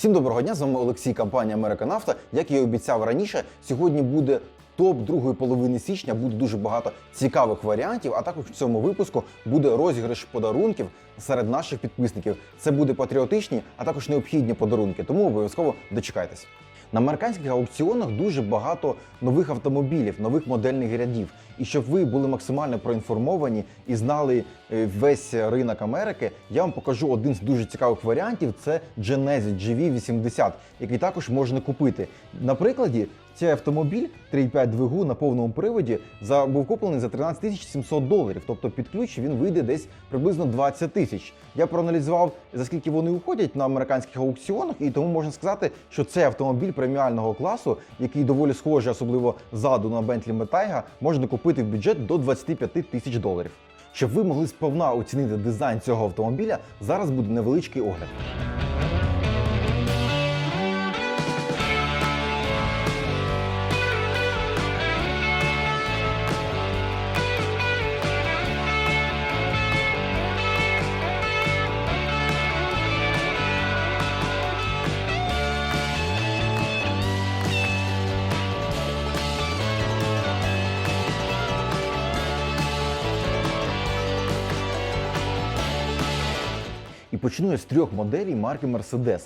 Всім доброго дня, з вами Олексій, компанія Америка Нафта. Як я і обіцяв раніше, сьогодні буде топ другої половини січня. Буде дуже багато цікавих варіантів. А також в цьому випуску буде розіграш подарунків серед наших підписників. Це буде патріотичні, а також необхідні подарунки. Тому обов'язково дочекайтесь. На американських аукціонах дуже багато нових автомобілів, нових модельних рядів. І щоб ви були максимально проінформовані і знали е, весь ринок Америки, я вам покажу один з дуже цікавих варіантів. Це Genesis GV80, який також можна купити. На прикладі цей автомобіль 3,5 двигун на повному приводі за був куплений за 13 тисяч 700 доларів. Тобто під ключ він вийде десь приблизно 20 тисяч. Я проаналізував за скільки вони уходять на американських аукціонах, і тому можна сказати, що цей автомобіль преміального класу, який доволі схожий, особливо ззаду на Bentley Metaiga, можна купити в бюджет до 25 тисяч доларів. Щоб ви могли сповна оцінити дизайн цього автомобіля, зараз буде невеличкий огляд. Почну я з трьох моделей марки Mercedes.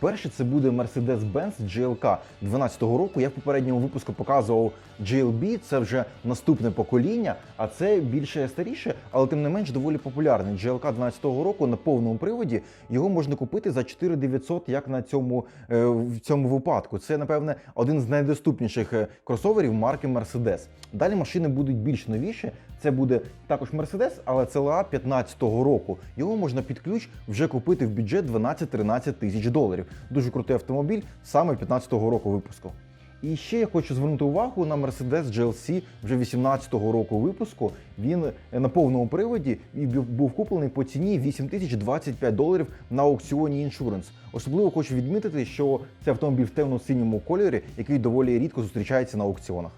Перший це буде Mercedes-Benz GLK 12-го року. Я в попередньому випуску показував GLB, це вже наступне покоління, а це більше старіше, але тим не менш доволі популярний. GLK 12-го року на повному приводі його можна купити за 4900, як на цьому е, в цьому випадку. Це напевне один з найдоступніших е, кросоверів марки Mercedes. Далі машини будуть більш новіші. Це буде також Mercedes, але CLA 15-го року. Його можна під ключ вже купити в бюджет 12-13 тисяч доларів. Дуже крутий автомобіль саме 15-го року випуску. І ще я хочу звернути увагу на Mercedes GLC вже 18-го року випуску. Він на повному приводі і був куплений по ціні 8025 доларів на аукціоні Insurance. Особливо хочу відмітити, що це автомобіль в темно-синьому кольорі, який доволі рідко зустрічається на аукціонах.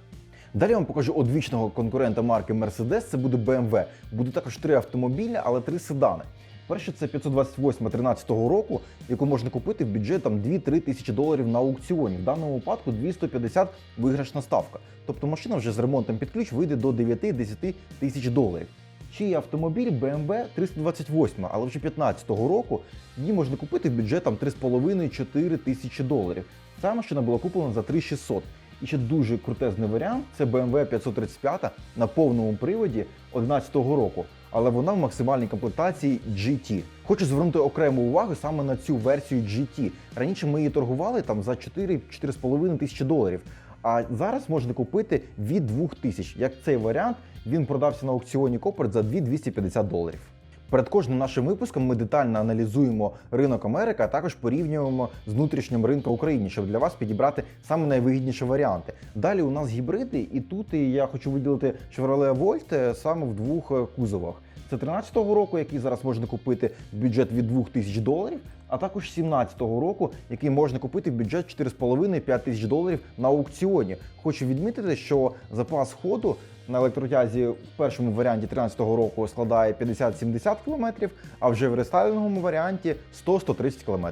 Далі вам покажу одвічного конкурента марки Mercedes, це буде BMW. Буде також три автомобілі, але три седани. Перший це 528 13-го року, яку можна купити в бюджет 2-3 тисячі доларів на аукціоні. В даному випадку 250 виграшна ставка. Тобто машина вже з ремонтом під ключ вийде до 9-10 тисяч доларів. Є автомобіль BMW 328, але вже 15-го року її можна купити в бюджет 3,5-4 тисячі доларів. Ця машина була куплена за 3600. І ще дуже крутезний варіант це BMW 535 на повному приводі 11-го року, але вона в максимальній комплектації GT. Хочу звернути окрему увагу саме на цю версію GT. Раніше ми її торгували там за 4-4,5 тисячі доларів. А зараз можна купити від 2000. Як цей варіант, він продався на аукціоні Копорт за 2250 доларів. Перед кожним нашим випуском ми детально аналізуємо ринок Америки, а також порівнюємо з внутрішнім ринком України, щоб для вас підібрати саме найвигідніші варіанти. Далі у нас гібриди, і тут я хочу виділити Chevrolet Volt саме в двох е, кузовах. Це 13-го року, який зараз можна купити в бюджет від 2000 доларів, а також 17-го року, який можна купити в бюджет 4,5-5 тисяч доларів на аукціоні. Хочу відмітити, що запас ходу на електротязі в першому варіанті 13-го року складає 50-70 км, а вже в рестайлінговому варіанті 100-130 км.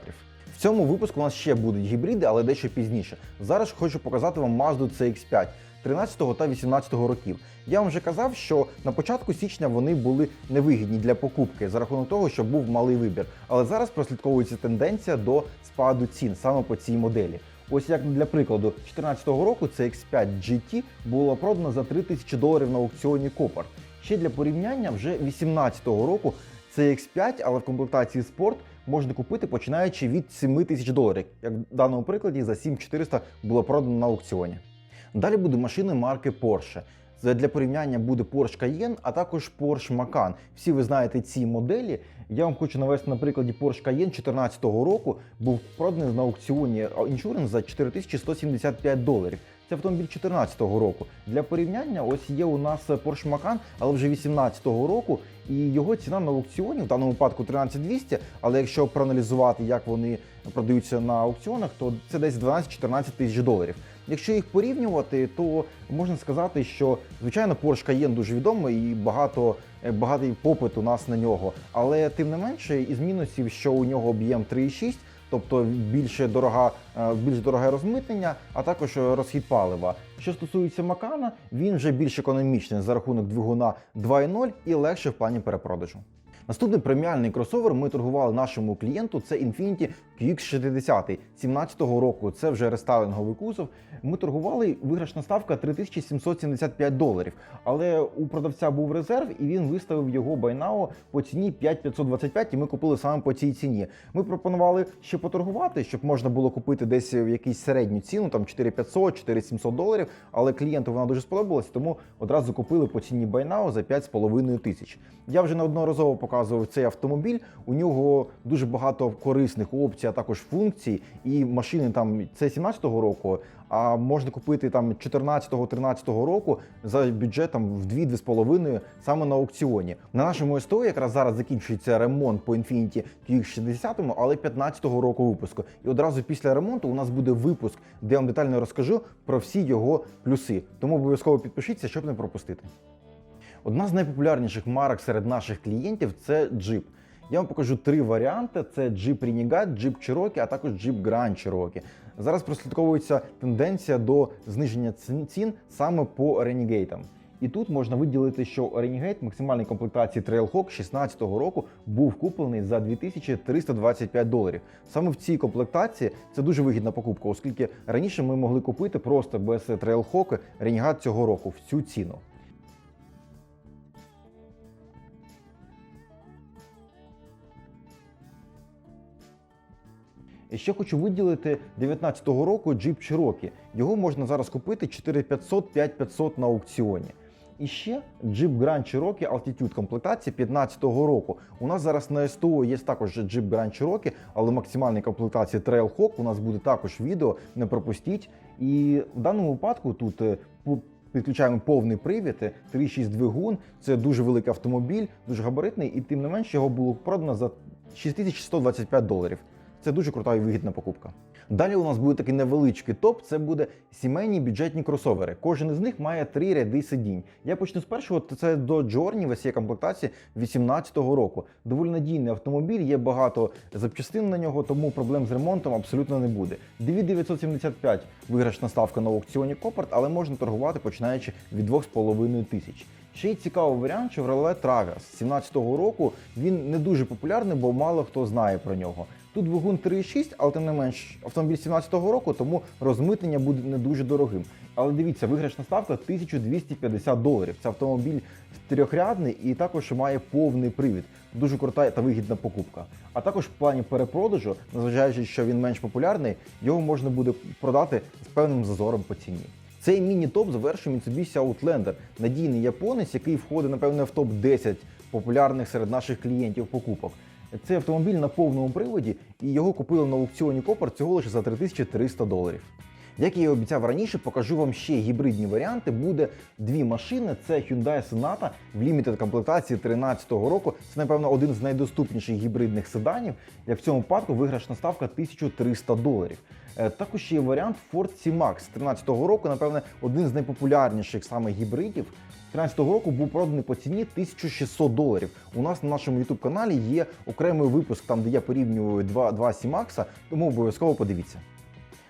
В цьому випуску у нас ще будуть гібриди, але дещо пізніше. Зараз хочу показати вам Mazda CX-5 13 та 18 років. Я вам вже казав, що на початку січня вони були невигідні для покупки за рахунок того, що був малий вибір. Але зараз прослідковується тенденція до спаду цін саме по цій моделі. Ось як для прикладу, 2014 року CX5 GT було продано за 3000 доларів на аукціоні Копар. Ще для порівняння, вже 2018 року CX5, але в комплектації спорт можна купити починаючи від 7 тисяч доларів, як в даному прикладі за 7400 було продано на аукціоні. Далі буде машини марки Porsche. Для порівняння буде Porsche Cayenne, а також Porsche Macan. Всі ви знаєте ці моделі. Я вам хочу навести на прикладі Porsche Cayenne 2014 року. Був проданий на аукціоні Insurance за 4175 доларів. Це автомобіль 2014 року. Для порівняння, ось є у нас Porsche Macan, але вже 2018 року, і його ціна на аукціоні в даному випадку 13200, але якщо проаналізувати, як вони продаються на аукціонах, то це десь 12-14 тисяч доларів. Якщо їх порівнювати, то можна сказати, що звичайно Porsche Cayenne дуже відомий і багато е, багатий попит у нас на нього. Але тим не менше, із мінусів, що у нього об'єм 3,6, тобто більше дорога, е, більш дороге розмитнення, а також е, розхід палива. Що стосується Макана, він вже більш економічний за рахунок двигуна 2.0 і легше в плані перепродажу. Наступний преміальний кросовер ми торгували нашому клієнту. Це Infiniti QX60 17-го року. Це вже рестайлинговий кузов. Ми торгували виграшна ставка 3775 доларів. Але у продавця був резерв, і він виставив його байнао по ціні 5525, і ми купили саме по цій ціні. Ми пропонували ще поторгувати, щоб можна було купити десь в якусь середню ціну, там 4500, 4700 доларів. Але клієнту вона дуже сподобалась, тому одразу купили по ціні байнао за 5,5 тисяч. Я вже неодноразово показував цей автомобіль. У нього дуже багато корисних опцій, а також функцій. І машини там це 17-го року. А можна купити там 14-13 року за бюджетом в 2-2,5 саме на аукціоні. На нашому СТО якраз зараз закінчується ремонт по Infiniti QX60, але 15-го року випуску. І одразу після ремонту у нас буде випуск, де я вам детально розкажу про всі його плюси. Тому обов'язково підпишіться, щоб не пропустити. Одна з найпопулярніших марок серед наших клієнтів це Jeep. Я вам покажу три варіанти: це Jeep Renegade, Jeep Cherokee, а також Jeep Grand Cherokee. Зараз прослідковується тенденція до зниження цін- саме по Renegade. І тут можна виділити, що Renegade максимальної комплектації Trailhawk 16 року був куплений за 2325 доларів. Саме в цій комплектації це дуже вигідна покупка, оскільки раніше ми могли купити просто без Trailhawk Renegade цього року в цю ціну. І ще хочу виділити 19-го року Jeep Cherokee. Його можна зараз купити 4500 5500 на аукціоні. І ще Jeep Grand Cherokee Altitude комплектації 15-го року. У нас зараз на СТО є також Jeep Grand Cherokee, але максимальної комплектації Trailhawk у нас буде також відео, не пропустіть. І в даному випадку тут е, підключаємо повний привід, е, 3.6 двигун. Це дуже великий автомобіль, дуже габаритний, і тим не менш його було продано за 6125 доларів. Це дуже крута і вигідна покупка. Далі у нас буде такий невеличкий топ. Це буде сімейні бюджетні кросовери. Кожен із них має три ряди сидінь. Я почну з першого. Це до Джорні, весь комплектації 18-го року. Доволі надійний автомобіль, є багато запчастин на нього, тому проблем з ремонтом абсолютно не буде. 2975 виграшна ставка на аукціоні Копарт, але можна торгувати починаючи від 2,5 тисяч. Ще й цікавий варіант Chevrolet Traverse 17-го року. Він не дуже популярний, бо мало хто знає про нього. Тут двигун 3,6, але тим не менш автомобіль 17-го року, тому розмитнення буде не дуже дорогим. Але дивіться, виграшна ставка 1250 доларів. Це автомобіль трьохрядний і також має повний привід. Дуже крута та вигідна покупка. А також в плані перепродажу, незважаючи, що він менш популярний, його можна буде продати з певним зазором по ціні. Цей міні-топ завершує Mitsubishi Outlander, надійний японець, який входить, напевне, в топ-10 популярних серед наших клієнтів покупок. Цей автомобіль на повному приводі, і його купили на аукціоні Копар цього лише за 3300 доларів. Як я і обіцяв раніше, покажу вам ще гібридні варіанти. Буде дві машини: це Hyundai Sonata в лімітед комплектації 2013 року. Це, напевно, один з найдоступніших гібридних седанів. Як в цьому випадку виграшна ставка 1300 доларів. Е, Також ще є варіант Ford C-Max 2013 року, напевне, один з найпопулярніших саме гібридів. 2013 року був проданий по ціні 1600 доларів. У нас на нашому youtube каналі є окремий випуск, там де я порівнюю два, два C-Max, тому обов'язково подивіться.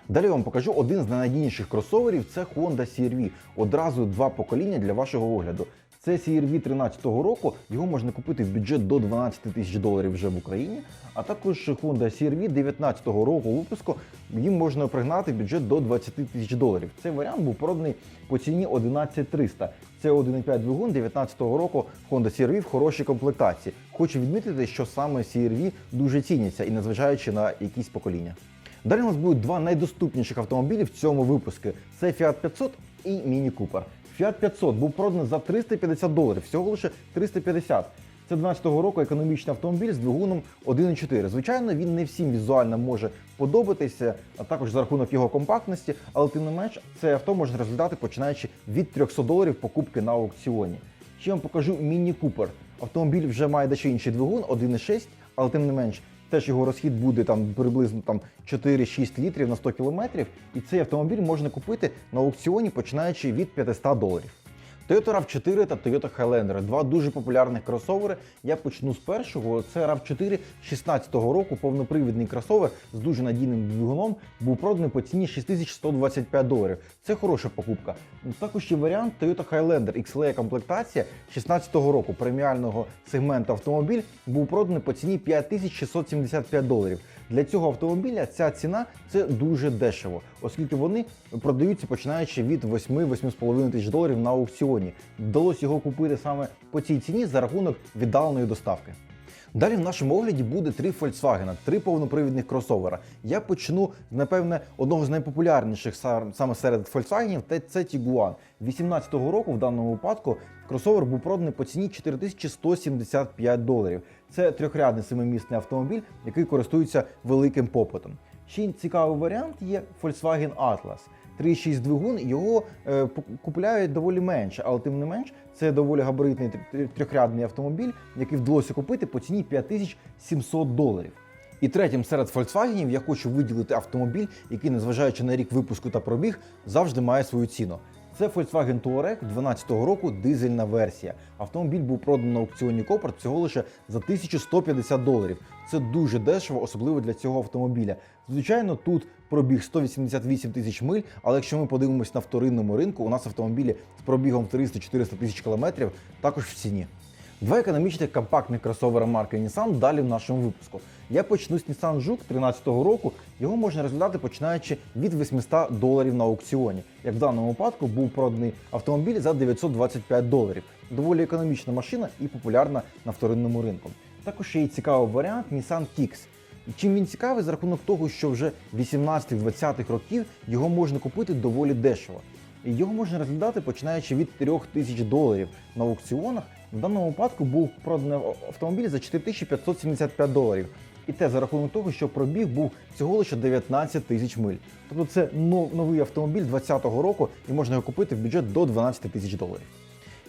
Далі вам покажу один з найнадійніших кросоверів це Honda CR-V. Одразу два покоління для вашого огляду. Це CR-V 13-го року, його можна купити в бюджет до 12 тисяч доларів вже в Україні. А також Honda CR-V 19-го року випуску їм можна пригнати бюджет до 20 тисяч доларів. Цей варіант був проданий по ціні 11300. Це 1,5 двигун 19-го року Honda CR-V в хорошій комплектації. Хочу відмітити, що саме CR-V дуже ціняться і незважаючи на якісь покоління. Далі у нас будуть два найдоступніших автомобілі в цьому випуску: це Fiat 500 і Mini Cooper. Fiat 500 був проданий за 350 доларів, всього лише 350. Це 12-го року економічний автомобіль з двигуном 1.4. Звичайно, він не всім візуально може подобатися, а також за рахунок його компактності, але тим не менш це авто можна розглядати починаючи від 300 доларів покупки на аукціоні. Ще вам покажу Міні Купер. Автомобіль вже має дещо інший двигун 1.6, але тим не менш. Теж його розхід буде там приблизно там 4-6 літрів на 100 кілометрів, і цей автомобіль можна купити на аукціоні починаючи від 500 доларів. Toyota RAV4 та Toyota Highlander – два дуже популярних кросовери. Я почну з першого. Це RAV4 16-го року, повнопривідний кросовер з дуже надійним двигуном, був проданий по ціні 6125 доларів. Це хороша покупка. Також є варіант Toyota Highlander XLE комплектація 16-го року преміального сегменту автомобіль був проданий по ціні 5675 доларів. Для цього автомобіля ця ціна це дуже дешево, оскільки вони продаються починаючи від 8-8,5 тисяч доларів на аукціоні. Вдалося його купити саме по цій ціні за рахунок віддаленої доставки. Далі в нашому огляді буде три Volkswagen, три повнопривідних кросовера. Я почну напевне, одного з найпопулярніших са- саме серед Volkswagen, це Tiguan. 18-го року в даному випадку кросовер був проданий по ціні 4175 доларів. Це трьохрядний семимісний автомобіль, який користується великим попитом. Ще цікавий варіант є Volkswagen Atlas. 3,6 двигун, його е, купляють доволі менше, але тим не менш це доволі габаритний трьохрядний автомобіль, який вдалося купити по ціні 5700 доларів. І третім серед Volkswagen я хочу виділити автомобіль, який, незважаючи на рік випуску та пробіг, завжди має свою ціну. Це Volkswagen Touareg 2012 року дизельна версія. Автомобіль був проданий на аукціоні Копорт всього лише за 1150 доларів. Це дуже дешево, особливо для цього автомобіля. Звичайно, тут пробіг 188 тисяч миль, але якщо ми подивимось на вторинному ринку, у нас автомобілі з пробігом 300-400 тисяч кілометрів також в ціні. Два економічних компактних кросовера марки Nissan далі в нашому випуску. Я почну з Nissan Juke 2013 року. Його можна розглядати починаючи від 800 доларів на аукціоні. Як в даному випадку був проданий автомобіль за 925 доларів. Доволі економічна машина і популярна на вторинному ринку. Також є цікавий варіант Nissan Kicks. І Чим він цікавий за рахунок того, що вже 18-20-х років його можна купити доволі дешево. Його можна розглядати починаючи від 3 тисяч доларів на аукціонах. В даному випадку був проданий автомобіль за 4575 доларів. І те за рахунок того, що пробіг був всього лише 19 тисяч миль. Тобто це новий автомобіль 2020 року і можна його купити в бюджет до 12 тисяч доларів.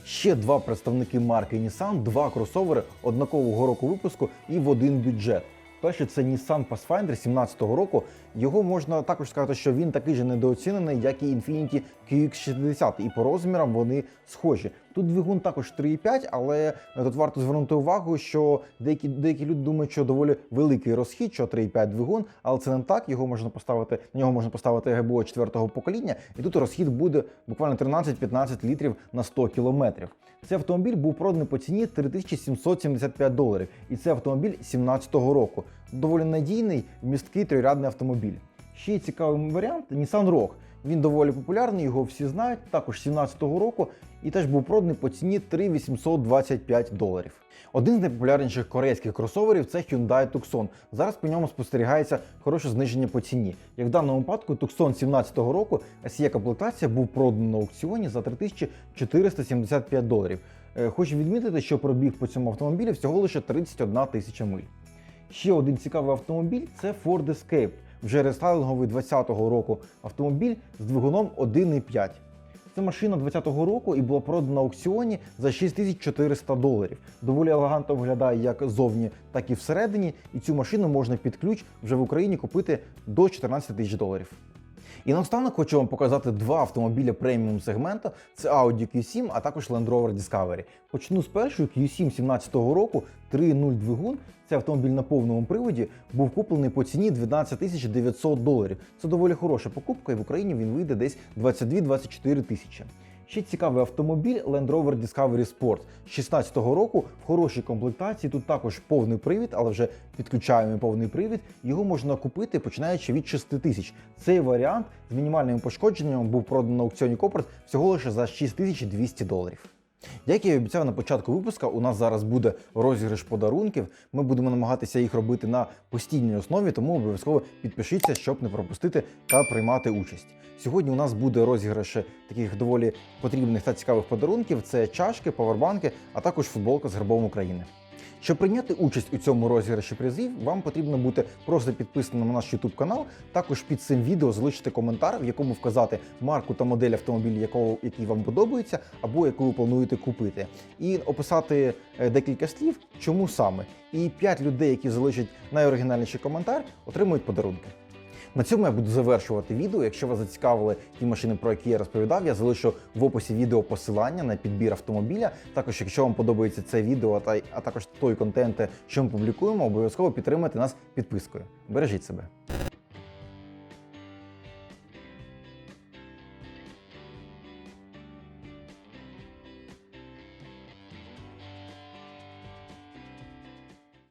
Ще два представники марки Nissan, два кросовери однакового року випуску і в один бюджет. Перший це Nissan Pathfinder 2017 року. Його можна також сказати, що він такий же недооцінений, як і Infiniti QX60, і по розмірам вони схожі. Тут двигун також 3,5, але тут варто звернути увагу, що деякі, деякі люди думають, що доволі великий розхід, що 3,5 двигун, але це не так. Його можна поставити на нього можна поставити ГБО 4-го покоління, і тут розхід буде буквально 13-15 літрів на 100 кілометрів. Цей автомобіль був проданий по ціні 3775 доларів, і це автомобіль 2017 року. Доволі надійний, місткий трирядний автомобіль. Ще цікавий варіант Nissan Rogue. Він доволі популярний, його всі знають, також 17-го року, і теж був проданий по ціні 3825 доларів. Один з найпопулярніших корейських кросоверів це Hyundai Tucson. Зараз по ньому спостерігається хороше зниження по ціні. Як в даному випадку, Tucson 17-го року SE комплектація був проданий на аукціоні за 3475 доларів. Е, Хочу відмітити, що пробіг по цьому автомобілі всього лише 31 тисяча миль. Ще один цікавий автомобіль це Ford Escape, вже рестайлинговий 20-го року автомобіль з двигуном 1,5. Це машина 20-го року і була продана на аукціоні за 6400 доларів. Доволі елегантно виглядає як зовні, так і всередині. І цю машину можна під ключ вже в Україні купити до 14 тисяч доларів. І наостанок хочу вам показати два автомобіля преміум сегменту: це Audi Q7, а також Land Rover Discovery. Почну з першої Q7 17-го року 3.0 двигун. Це автомобіль на повному приводі був куплений по ціні 12 тисяч 900 доларів. Це доволі хороша покупка, і в Україні він вийде десь 22-24 тисячі. Ще цікавий автомобіль Land Rover Discovery Sport 16-го року в хорошій комплектації. Тут також повний привід, але вже підключаємо повний привід. Його можна купити починаючи від 6 тисяч. Цей варіант з мінімальним пошкодженням був проданий на аукціоні Копорт всього лише за 6200 доларів. Як я і обіцяв на початку випуска, у нас зараз буде розіграш подарунків. Ми будемо намагатися їх робити на постійній основі, тому обов'язково підпишіться, щоб не пропустити та приймати участь. Сьогодні у нас буде розіграш таких доволі потрібних та цікавих подарунків: це чашки, павербанки, а також футболка з гербом України. Щоб прийняти участь у цьому розіграші призів, вам потрібно бути просто підписаним на наш YouTube канал. Також під цим відео залишити коментар, в якому вказати марку та модель автомобіля, якого який вам подобається, або яку ви плануєте купити, і описати е, декілька слів, чому саме. І 5 людей, які залишать найоригінальніший коментар, отримують подарунки. На цьому я буду завершувати відео. Якщо вас зацікавили ті машини, про які я розповідав, я залишу в описі відео посилання на підбір автомобіля. Також, якщо вам подобається це відео, та а також той контент, що ми публікуємо, обов'язково підтримайте нас підпискою. Бережіть себе.